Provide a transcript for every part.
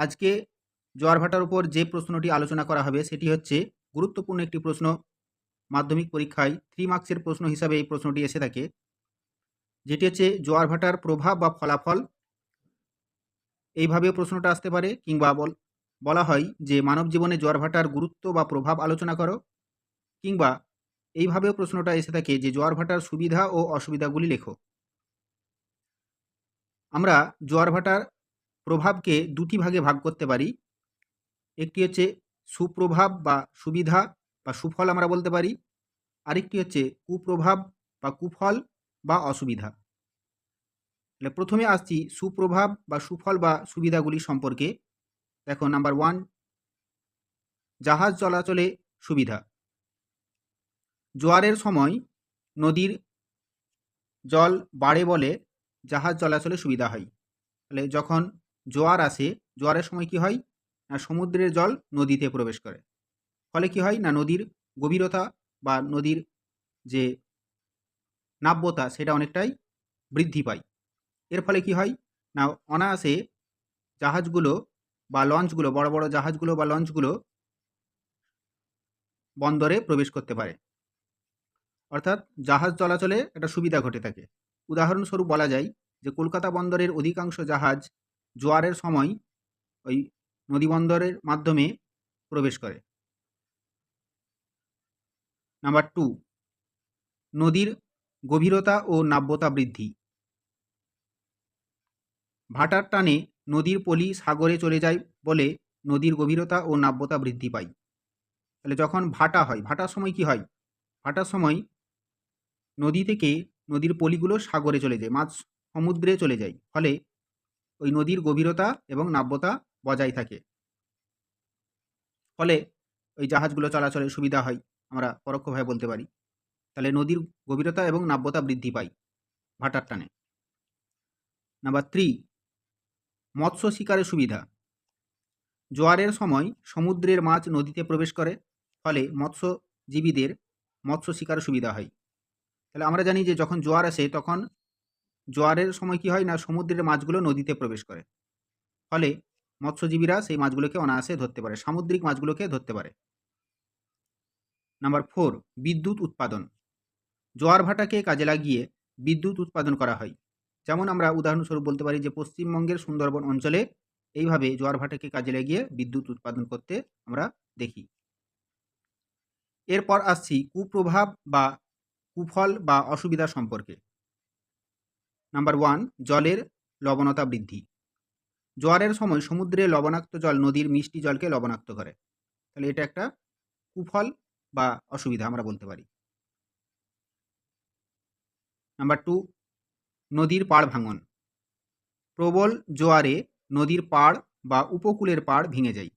আজকে জোয়ার ভাটার উপর যে প্রশ্নটি আলোচনা করা হবে সেটি হচ্ছে গুরুত্বপূর্ণ একটি প্রশ্ন, মাধ্যমিক পরীক্ষায় থ্রি মার্কসের প্রশ্ন হিসাবে এই প্রশ্নটি এসে থাকে। যেটি হচ্ছে জোয়ার ভাটার প্রভাব বা ফলাফল। এইভাবেও প্রশ্নটা আসতে পারে কিংবা বল হয় যে মানব জীবনে জোয়ার ভাটার গুরুত্ব বা প্রভাব আলোচনা করো কিংবা এইভাবেও প্রশ্নটা এসে থাকে যে জোয়ার ভাটার সুবিধা ও অসুবিধাগুলি লেখো। আমরা জোয়ার ভাটার প্রভাবকে দুটি ভাগে ভাগ করতে পারি। একটি হচ্ছে সুপ্রভাব বা সুবিধা বা সুফল আমরা বলতে পারি। আরেকটি হচ্ছে কুপ্রভাব বা কুফল বা অসুবিধা। তাহলে প্রথমে আসছি সুপ্রভাব বা সুফল বা সুবিধাগুলি সম্পর্কে। দেখো নাম্বার ওয়ান জাহাজ চলাচলে সুবিধা। জোয়ারের সময় নদীর জল বাড়ে বলে জাহাজ চলাচলে সুবিধা হয়। তাহলে যখন জোয়ার আসে, জোয়ারের সময় কি হয়? না সমুদ্রের জল নদীতে প্রবেশ করে। ফলে কি হয়? না, নদীর গভীরতা বা নদীর যে নাব্যতা, সেটা অনেকটাই বৃদ্ধি পায়। এর ফলে কি হয়? না, অনায়াসে জাহাজগুলো বা লঞ্চগুলো, বড় বড় জাহাজগুলো বা লঞ্চগুলো বন্দরে প্রবেশ করতে পারে। অর্থাৎ জাহাজ চলাচলে একটা সুবিধা ঘটে থাকে। উদাহরণস্বরূপ বলা যায় যে, কলকাতা বন্দরের অধিকাংশ জাহাজ জোয়ারের সময় ওই নদী বন্দরের মাধ্যমে প্রবেশ করে। নাম্বার টু, নদীর গভীরতা ও নাব্যতা বৃদ্ধি। ভাটার টানে নদীর পলি সাগরে চলে যায় বলে নদীর গভীরতা ও নাব্যতা বৃদ্ধি পায়। তাহলে যখন ভাটা হয়, ভাটার সময় কি হয়? ভাটার সময় নদী থেকে নদীর পলিগুলো সাগরে চলে যায়, মাছ সমুদ্রে চলে যায়। ফলে ওই নদীর গভীরতা এবং নাব্যতা বজায় থাকে। ফলে ওই জাহাজগুলো চলাচলের সুবিধা হয়, আমরা পরোক্ষভাবে বলতে পারি। তাহলে নদীর গভীরতা এবং নাব্যতা বৃদ্ধি পায় ভাটার টানে। নাম্বার থ্রি, মৎস্য শিকারের সুবিধা। জোয়ারের সময় সমুদ্রের মাছ নদীতে প্রবেশ করে, ফলে মৎস্যজীবীদের মৎস্য শিকারের সুবিধা হয়। তাহলে আমরা জানি যে যখন জোয়ার আসে তখন জোয়ারের সময় কি হয় না, সমুদ্রের মাছগুলো নদীতে প্রবেশ করে। ফলে মৎস্যজীবীরা সেই মাছগুলোকে অনায়াসে ধরতে পারে, সামুদ্রিক মাছগুলোকে ধরতে পারে। নাম্বার ফোর, বিদ্যুৎ উৎপাদন। জোয়ার ভাটাকে কাজে লাগিয়ে বিদ্যুৎ উৎপাদন করা হয়। যেমন আমরা উদাহরণস্বরূপ বলতে পারি যে, পশ্চিমবঙ্গের সুন্দরবন অঞ্চলে এইভাবে জোয়ার ভাটাকে কাজে লাগিয়ে বিদ্যুৎ উৎপাদন করতে আমরা দেখি। এরপর আসছি কুপ্রভাব বা কুফল বা অসুবিধা সম্পর্কে। নাম্বার ওয়ান জলের লবণতা বৃদ্ধি। জোয়ারের সময় সমুদ্রে লবণাক্ত জল, নদীর মিষ্টি জলকে লবণাক্ত করে। তাহলে এটা একটা কুফল বা অসুবিধা আমরা বলতে পারি। নাম্বার টু নদীর পাড় ভাঙন। প্রবল জোয়ারে নদীর পাড় বা উপকূলের পাড় ভেঙে যায়।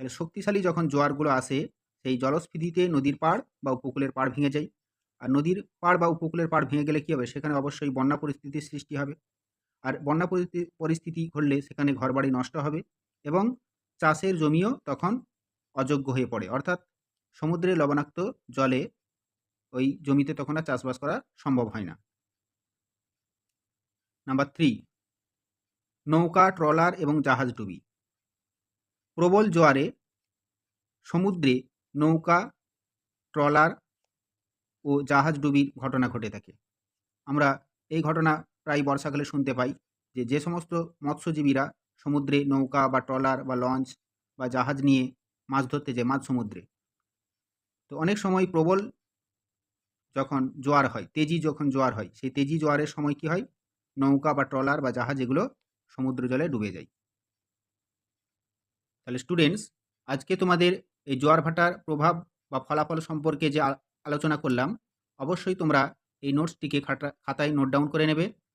তাহলে শক্তিশালী যখন জোয়ারগুলো আসে, সেই জলস্ফীতিতে নদীর পাড় বা উপকূলের পাড় ভেঙে যায়। আর নদীর পাড় বা উপকূলের পাড় ভেঙে গেলে কী হবে? সেখানে অবশ্যই বন্যা পরিস্থিতির সৃষ্টি হবে। আর বন্যা পরিস্থিতি ঘটলে সেখানে ঘরবাড়ি নষ্ট হবে এবং চাষের জমিও তখন অযোগ্য হয়ে পড়ে। অর্থাৎ সমুদ্রে লবণাক্ত জলে ওই জমিতে তখন আর চাষবাস করা সম্ভব হয় না। নাম্বার থ্রি, নৌকা, ট্রলার এবং জাহাজ ডুবি। প্রবল জোয়ারে সমুদ্রে নৌকা, ট্রলার ও জাহাজ ডুবির ঘটনা ঘটে থাকে। আমরা এই ঘটনা প্রায় বর্ষাকালে শুনতে পাই যে যে সমস্ত মৎস্যজীবীরা সমুদ্রে নৌকা বা ট্রলার বা লঞ্চ বা জাহাজ নিয়ে মাছ ধরতে যায় মাঝ সমুদ্রে। তো অনেক সময় প্রবল যখন জোয়ার হয়, তেজি যখন জোয়ার হয়, সেই তেজি জোয়ারের সময় কি হয়? নৌকা বা ট্রলার বা জাহাজ এগুলো সমুদ্র জলে ডুবে যায়। তাহলে স্টুডেন্টস আজকে তোমাদের এই জোয়ার ভাটার প্রভাব বা ফলাফল সম্পর্কে যে আলোচনা করলাম। অবশ্যই তোমরা এই নোটসটিকে খাটা খাতায় নোট ডাউন করে নেবে।